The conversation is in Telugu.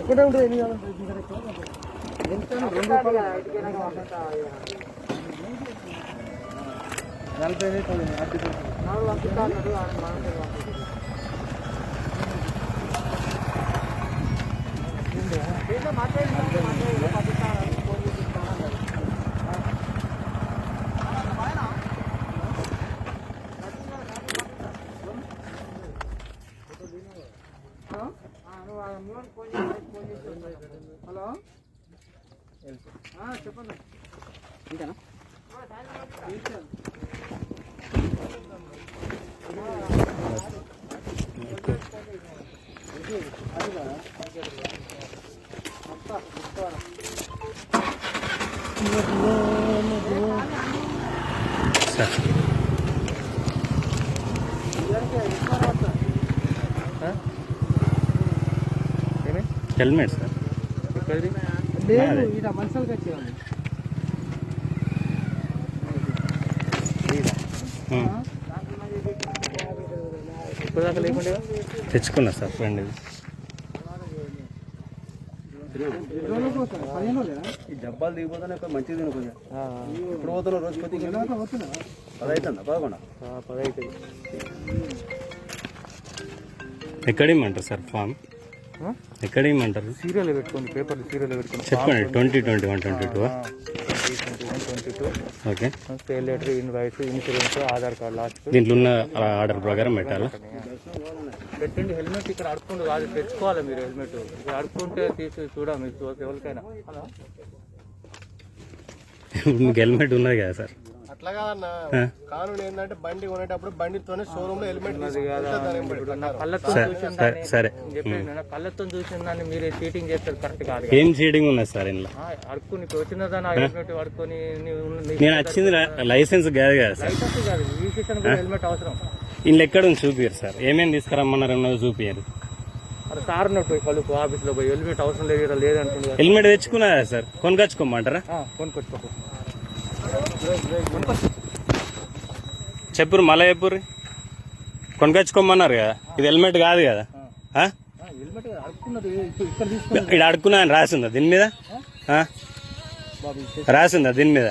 ఒకటే ఉంటుంది ఎన్ని కావాలి ఎంత రెండు రూపాయలు నలభై ఐదు అవుతుంది అట్టి హలో? చెప్పండి. ఇంతేనా? సార్. Helmet sir. తెచ్చుకున్నా సార్ ఫ్రెండ్ ఇది. డబ్బాలు దిగిపోతానే మంచిది తిను కొంచెం. ఇప్పుడు పోతున్నావు రోజు పోతున్నా. పదవుతుందా పదకొండా? పదైతే ఎక్కడ ఇమ్మంటారు సార్ ఫామ్? ఎక్కడ ఇమ్మంటారు సీరియల్ పెట్టుకోండి పేపర్లు సీరియల్ పెట్టుకోండి. చెప్పండి twenty twenty one twenty two twenty two. Okay. Sale letter invoice insurance Aadhaar card last దీంట్లో ఉన్న ఆర్డర్ ప్రకారం పెట్టాలా? పెట్టండి హెల్మెట్ ఇక్కడ అడుక్కుంటూ కాదు తెచ్చుకోవాలి మీరు హెల్మెట్. ఇక్కడ అడుక్కుంటే తీసి చూడ మీకు ఎవరికైనా? ఇప్పుడు మీకు హెల్మెట్ ఉన్నది కదా సార్. అట్లా కాదన్న. కానూన్ ఏంటంటే బండి కొనేటప్పుడు బండితోనే షోరూమ్లో హెల్మెట్ కళ్ళతో సరే కళ్ళతో చూసిన దాన్ని మీరు చీటింగ్ చేస్తారు కరెక్ట్ కాదు ఏం చీటింగ్ ఉన్నది సార్ ఇందులో? ఆ, అడుక్కుని ఇప్పుడు వచ్చిన దాన్ని హెల్మెట్ పడుకొని నేను వచ్చింది లైసెన్స్ కాదు కదా సార్. లైసెన్స్ కాదు హెల్మెట్ అవసరం. ఇందులో ఎక్కడ ఉంది చూపియరు సార్. ఏమేమి తీసుకురమ్మన్నారు అన్నది చూపియరు సార్ ఉన్నట్టు పోయి కలుపు ఆఫీస్లో పోయి హెల్మెట్ అవసరం లేదు కదా. హెల్మెట్ తెచ్చుకున్నా కదా సార్? కొనుకొచ్చుకోమంటారా? ఆ, కొనుక్కొచ్చుకో చెప్పురు మళ్ళీ చెప్పుర్రి? కొనకొచ్చుకోమన్నారు కదా. ఇది హెల్మెట్ కాదు కదా. ఆ? ఇక్కడ అడుక్కున్నా అని రాసిందా దీని మీద? ఆ? రాసిందా దీని మీద?